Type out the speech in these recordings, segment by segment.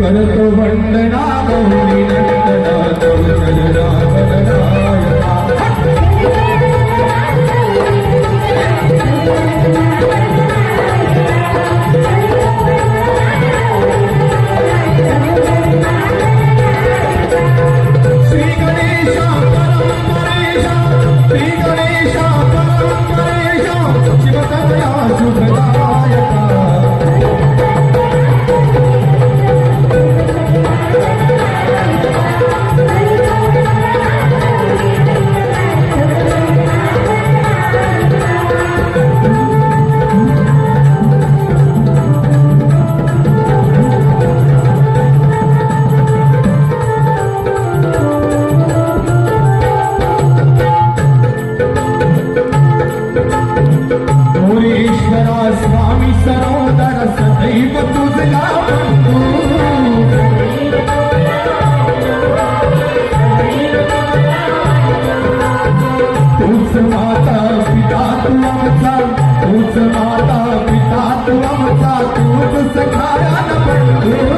करतो वंदना गौरी नंदना सरोदर सदैव तुझला तूच माता पिता तू आमचा तूच सखाया न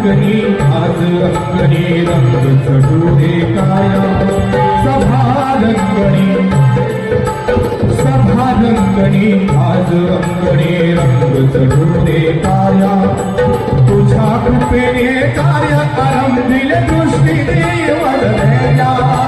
अंगणी आज अंगणी रंग चढू दे काया सभा रंगणी सभा रंगणी आज अंगणी रंग चढू दे काया तुझ्या कृपेने कार्य करम दिले दृष्टी देव